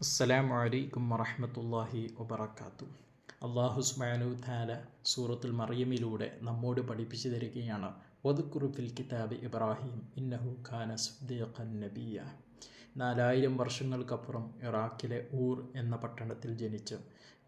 അസ്സലാമു അലൈക്കും വറഹമത്തല്ലാഹി വബർക്കാത്തു അള്ളാഹു സ്മാനു താല സൂറത്തുൽ മറിയമിലൂടെ നമ്മോട് പഠിപ്പിച്ചു തരികയാണ്. ഫിൽ കിതാബ് ഇബ്രാഹിം ഇന്നഹു ഖാന സുദ്ദീഖൻ നബിയ നാലായിരം വർഷങ്ങൾക്കപ്പുറം ഇറാഖിലെ ഊർ എന്ന പട്ടണത്തിൽ ജനിച്ച്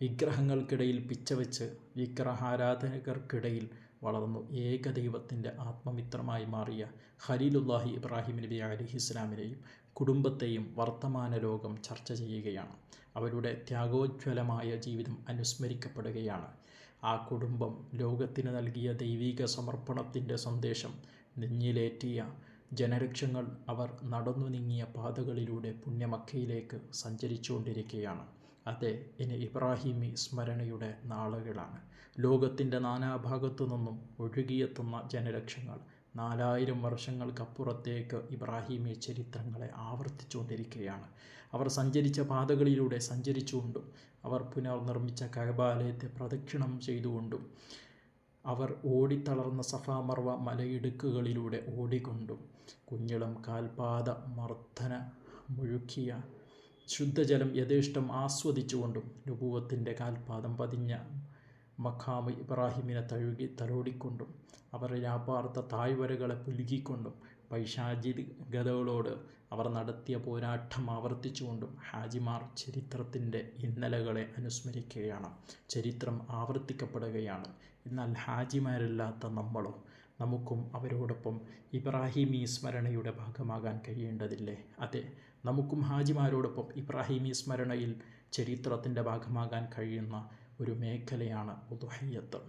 വിഗ്രഹങ്ങൾക്കിടയിൽ പിച്ചവെച്ച് വിഗ്രഹാരാധകർക്കിടയിൽ വളർന്നു ഏകദൈവത്തിന്റെ ആത്മമിത്രമായി മാറിയ ഖലീലുല്ലാഹി ഇബ്രാഹിം നബി അലിഹി ഇസ്ലാമിനെയും കുടുംബത്തെയും വർത്തമാന ലോകം ചർച്ച ചെയ്യുകയാണ്. അവരുടെ ത്യാഗോജ്വലമായ ജീവിതം അനുസ്മരിക്കപ്പെടുകയാണ്. ആ കുടുംബം ലോകത്തിന് നൽകിയ ദൈവിക സമർപ്പണത്തിന്റെ സന്ദേശം നെഞ്ഞിലേറ്റിയ ജനലക്ഷങ്ങൾ അവർ നടന്നു നീങ്ങിയ പാതകളിലൂടെ പുണ്യമക്കയിലേക്ക് സഞ്ചരിച്ചുകൊണ്ടിരിക്കുകയാണ്. അതെ ഇനി ഇബ്രാഹിമി സ്മരണയുടെ നാളുകളാണ്. ലോകത്തിന്റെ നാനാഭാഗത്തു നിന്നും ഒഴുകിയെത്തുന്ന ജനലക്ഷങ്ങൾ നാലായിരം വർഷങ്ങൾക്കപ്പുറത്തേക്ക് ഇബ്രാഹിമി ചരിത്രങ്ങളെ ആവർത്തിച്ചുകൊണ്ടിരിക്കുകയാണ്. അവർ സഞ്ചരിച്ച പാതകളിലൂടെ സഞ്ചരിച്ചുകൊണ്ടും അവർ പുനർനിർമ്മിച്ച കഴബാലയത്തെ പ്രദക്ഷിണം ചെയ്തുകൊണ്ടും അവർ ഓടിത്തളർന്ന സഫാമർവ മലയിടുക്കുകളിലൂടെ ഓടിക്കൊണ്ടും കുഞ്ഞിളം കാൽപാത മർദ്ദന മുഴുക്കിയ ശുദ്ധജലം യഥേഷ്ടം ആസ്വദിച്ചുകൊണ്ടും രൂപത്തിന്റെ കാൽപാദം പതിഞ്ഞ മഖാമ് ഇബ്രാഹിമിനെ തഴുകി തലോടിക്കൊണ്ടും അവർ രാപ്പാർത്ത താഴ്വരകളെ പുലുകിക്കൊണ്ടും പൈശാചികതകളോട് അവർ നടത്തിയ പോരാട്ടം ആവർത്തിച്ചുകൊണ്ടും ഹാജിമാർ ചരിത്രത്തിന്റെ ഇന്നലകളെ അനുസ്മരിക്കുകയാണ്. ചരിത്രം ആവർത്തിക്കപ്പെടുകയാണ്. എന്നാൽ ഹാജിമാരല്ലാത്ത നമ്മളോ നമുക്കും അവരോടൊപ്പം ഇബ്രാഹിമി സ്മരണയുടെ ഭാഗമാകാൻ കഴിയേണ്ടതില്ലേ? അതെ നമുക്കും ഹാജിമാരോടൊപ്പം ഇബ്രാഹിമി സ്മരണയിൽ ചരിത്രത്തിന്റെ ഭാഗമാകാൻ കഴിയുന്ന ഒരു മേഖലയാണ് ഉദുഹയ്യത്ത്.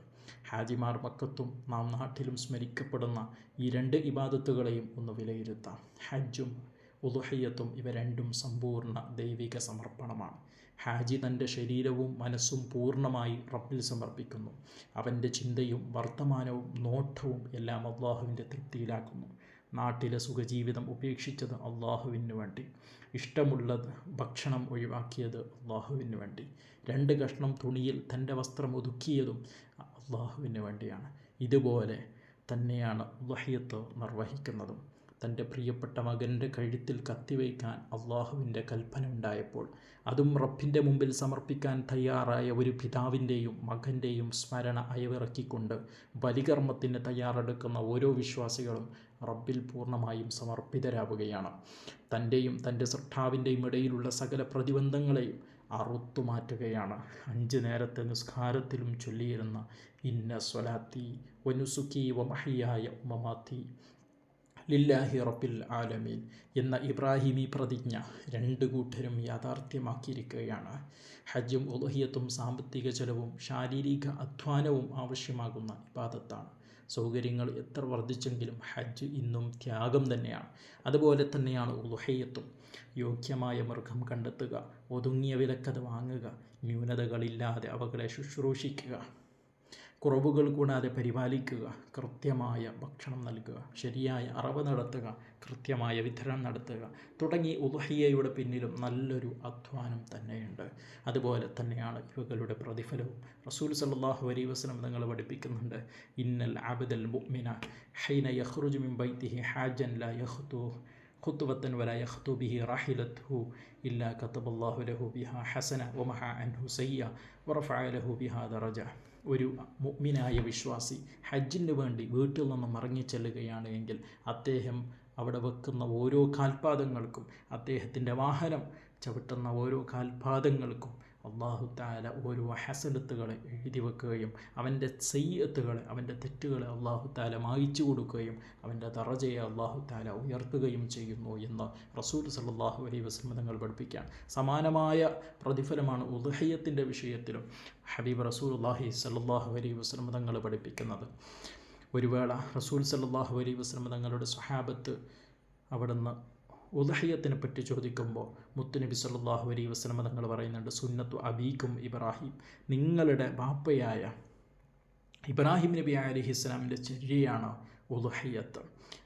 ഹാജിമാർ മക്കത്തും നാം നാട്ടിലും സ്മരിക്കപ്പെടുന്ന ഈ രണ്ട് ഇബാദത്തുകളെയും ഒന്ന് വിലയിരുത്താം. ഹജ്ജും ഉദുഹയ്യത്തും ഇവ രണ്ടും സമ്പൂർണ ദൈവിക സമർപ്പണമാണ്. ഹാജി തന്റെ ശരീരവും മനസ്സും പൂർണമായി റബ്ബിൽ സമർപ്പിക്കുന്നു. അവന്റെ ചിന്തയും വർത്തമാനവും നോട്ടവും എല്ലാം അള്ളാഹുവിന്റെ തൃപ്തിയിലാക്കുന്നു. നാട്ടിലെ സുഖജീവിതം ഉപേക്ഷിച്ചത് അള്ളാഹുവിന് വേണ്ടി. ഇഷ്ടമുള്ളത് ഭക്ഷണം ഒഴിവാക്കിയത് അള്ളാഹുവിന് വേണ്ടി. രണ്ട് കഷ്ണം തുണിയിൽ തന്റെ വസ്ത്രം ഒതുക്കിയതും അള്ളാഹുവിന് വേണ്ടിയാണ്. ഇതുപോലെ തന്നെയാണ് വഹ്യത്ത് നിർവഹിക്കുന്നതും. തന്റെ പ്രിയപ്പെട്ട മകന്റെ കഴുത്തിൽ കത്തിവയ്ക്കാൻ അള്ളാഹുവിന്റെ കൽപ്പന ഉണ്ടായപ്പോൾ അതും റബ്ബിന്റെ മുമ്പിൽ സമർപ്പിക്കാൻ തയ്യാറായ ഒരു പിതാവിന്റെയും മകന്റെയും സ്മരണ അയവിറക്കിക്കൊണ്ട് ബലികർമ്മത്തിന് തയ്യാറെടുക്കുന്ന ഓരോ വിശ്വാസികളും റബ്ബിൽ പൂർണമായും സമർപ്പിതരാവുകയാണ്. തന്റെയും തന്റെ സൃഷ്ടാവിന്റെയും ഇടയിലുള്ള സകല പ്രതിബന്ധങ്ങളെയും അറുത്തുമാറ്റുകയാണ് അഞ്ച് നേരത്തെ നിസ്കാരത്തിലും ചൊല്ലിയിരുന്ന ഇന്ന സ്വലാത്തി വനുസുക്കി വമഹിയായ മമാത്തി ലില്ലാഹി റബ്ബിൽ ആലമീൻ എന്ന ഇബ്രാഹിമി പ്രതിജ്ഞ രണ്ട് കൂട്ടരും യാഥാർത്ഥ്യമാക്കിയിരിക്കുകയാണ്. ഹജ്ജും ഉലഹിയത്തും സാമ്പത്തിക ചെലവും ശാരീരിക അധ്വാനവും ആവശ്യമാകുന്ന ഇബാദത്താണ്. സൗകര്യങ്ങൾ എത്ര വർദ്ധിച്ചെങ്കിലും ഹജ്ജ് ഇന്നും ത്യാഗം തന്നെയാണ്. അതുപോലെ തന്നെയാണ് ഉലുഹയ്യത്തും യോഗ്യമായ മൃഗം കണ്ടെത്തുക ഒതുങ്ങിയ വിലക്കത് വാങ്ങുക ന്യൂനതകളില്ലാതെ അവകളെ ശുശ്രൂഷിക്കുക. കുറവുകൾ കൂടാതെ പരിപാലിക്കുക കൃത്യമായ ഭക്ഷണം നൽകുക ശരിയായ അറവ് നടത്തുക കൃത്യമായ വിതരണം നടത്തുക തുടങ്ങി ഉദഹിയയുടെ പിന്നിലും നല്ലൊരു അധ്വാനം തന്നെയുണ്ട്. അതുപോലെ തന്നെയാണ് ഇവകളുടെ പ്രതിഫലവും. റസൂൽ സല്ലാഹു അലൈ വസ്ലം നിങ്ങൾ പഠിപ്പിക്കുന്നുണ്ട്. ഇന്നൽ ആബദൽ മുഅ്മിന ഹൈന യഹ്റുജു മിൻ ബൈത്തിഹി ഹാജൻ ലാ യഹ്തു ഖുത്തുവത്തൻ വല യഖ്തു ബിഹി റാഹിലത്ഹു ഇല്ലാ കത്തബല്ലാഹു ലഹു ബിഹ ഹസന വമഹ അൻഹു സയ്യ വറഫഅ ലഹു ബിഹ ദറജ. ഒരു മുഗ്മിനായ വിശ്വാസി ഹജ്ജിന് വേണ്ടി വീട്ടിൽ നിന്നും ഇറങ്ങിച്ചെല്ലുകയാണ് എങ്കിൽ അദ്ദേഹം അവിടെ വെക്കുന്ന ഓരോ കാൽപാദങ്ങൾക്കും അദ്ദേഹത്തിന്റെ വാഹനം ചവിട്ടുന്ന ഓരോ കാൽപാദങ്ങൾക്കും അള്ളാഹു താല ഓരോ ഹസനത്തുകളെ എഴുതി വെക്കുകയും അവന്റെ സയ്യത്തുകളെ അവന്റെ തെറ്റുകളെ അള്ളാഹു താല മായിച്ചു കൊടുക്കുകയും അവന്റെ തറജയെ അള്ളാഹു താല ഉയർത്തുകയും ചെയ്യുന്നു എന്ന് റസൂൽ സല്ലാഹു അലൈഹി വസ്ലം തങ്ങൾ പഠിപ്പിക്കുകയാണ്. സമാനമായ പ്രതിഫലമാണ് ഉദഹയ്യത്തിന്റെ വിഷയത്തിലും ഹബീബ് റസൂൽ അള്ളാഹി സല്ലാഹു അലൈഹി വസ്ലം തങ്ങൾ പഠിപ്പിക്കുന്നത്. ഒരു വേള റസൂൽ സല്ലാഹു അലൈഹി വസ്ലം തങ്ങളുടെ സ്വഹാബത്ത് അവിടുന്ന് ഉദഹയ്യത്തിനെ പറ്റി ചോദിക്കുമ്പോൾ മുത്തുനബി സല്ലാഹു അലൈ വസ്ലമ തങ്ങൾ പറയുന്നുണ്ട് സുന്നത്തു അബീക്കും ഇബ്രാഹിം. നിങ്ങളുടെ ബാപ്പയായ ഇബ്രാഹിം നബി അലഹി ഇസ്ലാമിന്റെ ചര്യയാണ് ഉദുഹയ്യത്ത്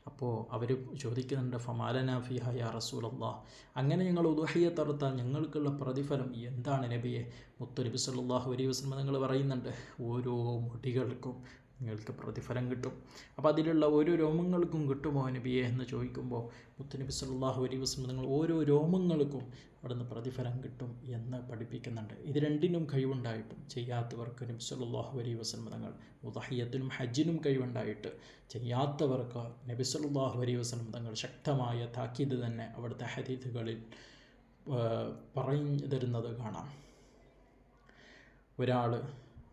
അപ്പോൾ അവർ ചോദിക്കുന്നുണ്ട് ഫമാലന ഫിഹ യാ റസൂലല്ലാ. അങ്ങനെ ഞങ്ങൾ ഉദുഹയ്യത്ത് അറുത്താൽ ഞങ്ങൾക്കുള്ള പ്രതിഫലം എന്താണ് നബിയെ? മുത്തുനബി സല്ലാഹു അലൈ വസ്ലമ തങ്ങൾ പറയുന്നുണ്ട് ഓരോ മുടികൾക്കും നിങ്ങൾക്ക് പ്രതിഫലം കിട്ടും. അപ്പോൾ അതിലുള്ള ഓരോ രോമങ്ങൾക്കും കിട്ടുമോ നബിയെ എന്ന് ചോദിക്കുമ്പോൾ മുത്തനബി സല്ലാഹു അലൈ വസ്ലം നിങ്ങൾ ഓരോ രോമങ്ങൾക്കും അവിടുന്ന് പ്രതിഫലം കിട്ടും എന്ന് പഠിപ്പിക്കുന്നുണ്ട്. ഇത് രണ്ടിനും കഴിവുണ്ടായിട്ടും ചെയ്യാത്തവർക്ക് നബി സല്ലാഹു അലൈ വസ്ലം തങ്ങൾ ഉദഹയ്യത്തിനും ഹജ്ജിനും കഴിവുണ്ടായിട്ട് ചെയ്യാത്തവർക്ക് നബി സല്ലാഹു അലൈ വസ്ലം തങ്ങൾ ശക്തമായ താക്കീത് തന്നെ അവിടുത്തെ ഹദീദുകളിൽ പറഞ്ഞു തരുന്നത് കാണാം. ഒരാൾ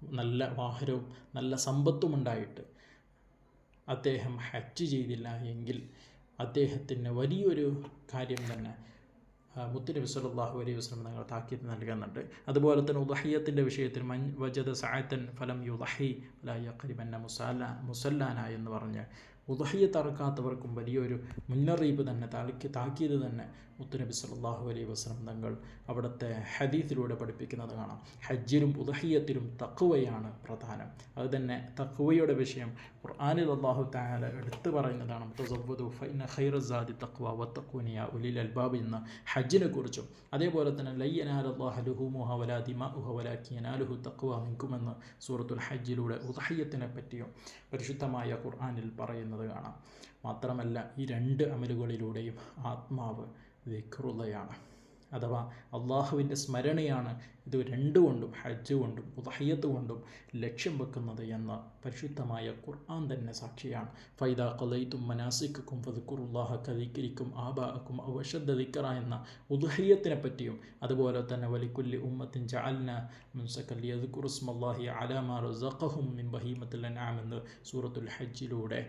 നല്ല വാഹനവും നല്ല സമ്പത്തും ഉണ്ടായിട്ട് അദ്ദേഹം ഹജ്ജ് ചെയ്തില്ല എങ്കിൽ അദ്ദേഹത്തിന് വലിയൊരു കാര്യം തന്നെ മുത്തുനബി സല്ലാഹു അലൈഹി വസ്ലം തങ്ങൾ താക്കീത് നൽകുന്നുണ്ട്. അതുപോലെ തന്നെ ഉദഹിയത്തിന്റെ വിഷയത്തിൽ മൻ വജദ സായത്തൻ ഫലം യുദഹി കരിമന്ന മുസാല മുസല്ലാന എന്ന് പറഞ്ഞ് ഉദഹിയത്ത് തറക്കാത്തവർക്കും വലിയൊരു മുന്നറിയിപ്പ് തന്നെ താക്കി താക്കിയത് തന്നെ മുത്തുനബി സല്ലാഹു അലൈഹി വസ്ലം തങ്ങൾ അവിടുത്തെ ഹദീസിലൂടെ പഠിപ്പിക്കുന്നത് കാണാം. ഹജ്ജിലും ഉദഹിയത്തിലും തക്കുവയാണ് പ്രധാനം. അത് തന്നെ തക്കുവയുടെ വിഷയം ഖുർആാനിൽ അള്ളാഹു താല എടുത്തു പറയുന്നതാണ്. വത്തക്കൂനിയ ഉലിൽ അൽബാബ് എന്ന ഹജ്ജിനെ കുറിച്ചും അതേപോലെ തന്നെ ലയ്യനാലുഹുമുഹ വലാ ദിമാഹുഹ വലാക്കിയനാലുഹു തക്വ മിൻകുമെന്ന് സൂറത്തുൽ ഹജ്ജിലൂടെ ഉദഹയ്യത്തിനെ പറ്റിയും പരിശുദ്ധമായ ഖുർആാനിൽ പറയുന്നത് കാണാം. മാത്രമല്ല ഈ രണ്ട് അമലുകളിലൂടെയും ആത്മാവ് വിക്രുതയാണ്. അഥവാ അള്ളാഹുവിന്റെ സ്മരണയാണ് ഇത് രണ്ടുകൊണ്ടും ഹജ്ജ് കൊണ്ടും ഉദഹയ്യത്ത് കൊണ്ടും ലക്ഷ്യം വെക്കുന്നത് എന്ന പരിശുദ്ധമായ ഖുർആൻ തന്നെ സാക്ഷിയാണ്. ഫൈദ കൊലൈത്തും മനാസിക്കും ഫതുക്കുറുല്ലാഹ കദിക്കരിക്കും ആബാക്കും അവശദ്ദ ദിക്കറ എന്ന ഉദഹയ്യത്തിനെ പറ്റിയും അതുപോലെ തന്നെ വലിക്കുല്ലി ഉമ്മത്തിൻ ജഅൽന മുൻസക്കല്ലി അദ്ക്കുറുസ്മല്ലാഹി അലാമാ റസഖഹും മിൻ ബഹീമത്തിൽ അൻആമെന്ന് സൂറത്തുൽ ഹജ്ജിലൂടെ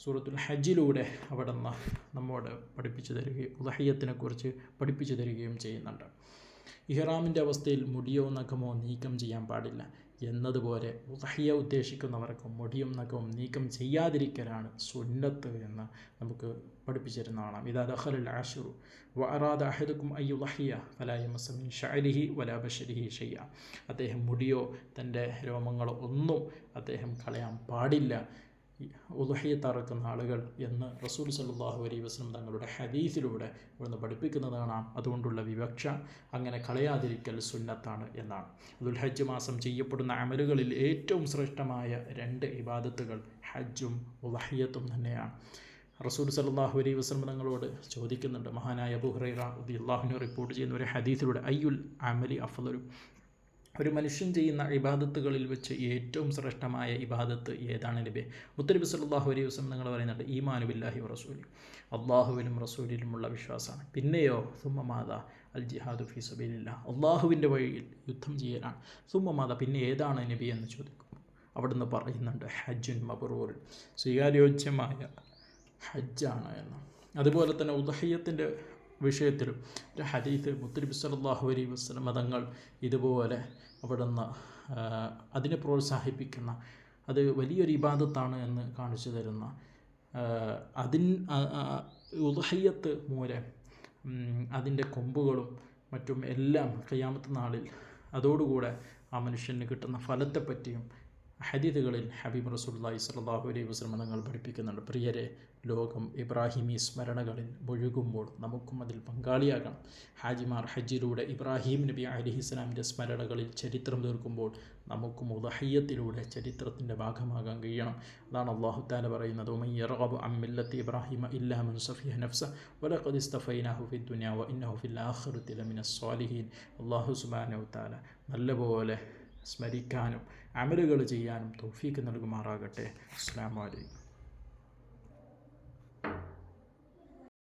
സൂറത്തുൽ ഹജ്ജിലൂടെ അവിടെ നിന്ന് നമ്മോട് പഠിപ്പിച്ചു തരികയും ഉദഹയ്യത്തിനെക്കുറിച്ച് പഠിപ്പിച്ചു തരികയും ചെയ്യുന്നുണ്ട്. ഇഹ്റാമിന്റെ അവസ്ഥയിൽ മുടിയോ നഖമോ നീക്കം ചെയ്യാൻ പാടില്ല. എന്നതുപോലെ ഉദഹ്യ ഉദ്ദേശിക്കുന്നവർക്ക് മുടിയും നഖവും നീക്കം ചെയ്യാതിരിക്കലാണ് സുന്നത്ത് എന്ന് നമുക്ക് പഠിപ്പിച്ചിരുന്നതാണ് ഇതാ ദഹലുൽ ആഷുറു വറാദ അഹദുക്കും അയ്യുദഹിയ ഫലായമസമിൻ ഷഅരിഹി വലാ ബഷരിഹി ഷയ്യ അദ്ദേഹം മുടിയോ തന്റെ രോമങ്ങളോ ഒന്നും അദ്ദേഹം കളയാൻ പാടില്ല. ഉദഹയ്യത്ത് തറക്കുന്ന ആളുകൾ എന്ന് റസൂൽ സല്ലാഹു അലൈ വസ്ലം തങ്ങളുടെ ഹദീസിലൂടെ ഇവിടുന്ന് പഠിപ്പിക്കുന്നതാണ് അതുകൊണ്ടുള്ള വിവക്ഷ. അങ്ങനെ കളയാതിരിക്കൽ സുന്നത്താണ് എന്നാണ്. ദുൽഹജ്ജ് മാസം ചെയ്യപ്പെടുന്ന അമലുകളിൽ ഏറ്റവും ശ്രേഷ്ഠമായ രണ്ട് ഇബാദത്തുകൾ ഹജ്ജും ഉദഹയ്യത്തും തന്നെയാണ്. റസൂൽ സല്ലാഹു അലൈ വസ്ലം തങ്ങളോട് ചോദിക്കുന്നുണ്ട്. മഹാനായ അബുഹ്റൈറ ഉദ്ദി അള്ളാഹുവിനെ റിപ്പോർട്ട് ചെയ്യുന്ന ഒരു ഹദീസിലൂടെ അയ്യുൽ അമലി അഫലൊരു ഒരു മനുഷ്യൻ ചെയ്യുന്ന ഇബാദത്തുകളിൽ വെച്ച് ഏറ്റവും ശ്രേഷ്ഠമായ ഇബാദത്ത് ഏതാണ് നബി? മുത്തരബി സല്ലാഹു അലൈഹി വസ്ലം നിങ്ങൾ പറയുന്നുണ്ട് ഈമാനു ബില്ലാഹി റസൂലി. അള്ളാഹുവിലും റസൂലിലുമുള്ള വിശ്വാസമാണ്. പിന്നെയോ സുമ്മമാത അൽ ജിഹാദു ഫി സബീലില്ല അള്ളാഹുവിന്റെ വഴിയിൽ യുദ്ധം ചെയ്യലാണ്. സുമ്മമാത പിന്നെ ഏതാണ് നബി എന്ന് ചോദിക്കും. അവിടുന്ന് പറയുന്നുണ്ട് ഹജ്ജുൻ മബറൂർ. സ്വീകാര്യോജ്യമായ ഹജ്ജാണ് എന്ന്. അതുപോലെ തന്നെ ഉദഹയ്യത്തിന്റെ വിഷയത്തിലും ഹദീത്ത് മുത്തലിബ് സല്ലാഹു അലൈ വസ്ലം മതങ്ങൾ ഇതുപോലെ അവിടുന്ന് അതിനെ പ്രോത്സാഹിപ്പിക്കുന്ന അത് വലിയൊരു ഇബാദത്താണ് എന്ന് കാണിച്ചു തരുന്ന അതിൻ ഉദഹയ്യത്ത് മൂലം അതിന്റെ കൊമ്പുകളും മറ്റും എല്ലാം കയ്യാമത്തെ നാളിൽ അതോടുകൂടെ ആ മനുഷ്യന് കിട്ടുന്ന ഫലത്തെപ്പറ്റിയും ഹദീദുകളിൽ ഹബീബ് റസൂല്ലായി സലാഹു അലൈഹി വസ്ലമ തങ്ങൾ പഠിപ്പിക്കുന്നുണ്ട്. പ്രിയരെ ലോകം ഇബ്രാഹിമി സ്മരണകളിൽ മുഴുകുമ്പോൾ നമുക്കും അതിൽ പങ്കാളിയാകണം. ഹാജിമാർ ഹജ്ജിലൂടെ ഇബ്രാഹിം നബി അലഹി ഇസ്ലാമിന്റെ സ്മരണകളിൽ ചരിത്രം തീർക്കുമ്പോൾ നമുക്കും ഉദഹയ്യത്തിലൂടെ ചരിത്രത്തിന്റെ ഭാഗമാകാൻ കഴിയണം. അതാണ് അള്ളാഹു താല പറയുന്നത് ഉമയ്യറബ് ഇബ്രാഹിമ ഇല്ലാമൻ സഫിയ നഫ്സ വലഖദ് ഇസ്തഫൈനാഹു ഫി ദുനിയ വ ഫിൽ ആഖിറത്തി ലമിന സ്വാലിഹീൻ അള്ളാഹു സുബ്ഹാനഹു താല നല്ലപോലെ സ്മരിക്കാനും അമലുകൾ ചെയ്യാനും തൗഫീക്ക് നൽകുമാറാകട്ടെ. അസ്സാം വലൈക്കും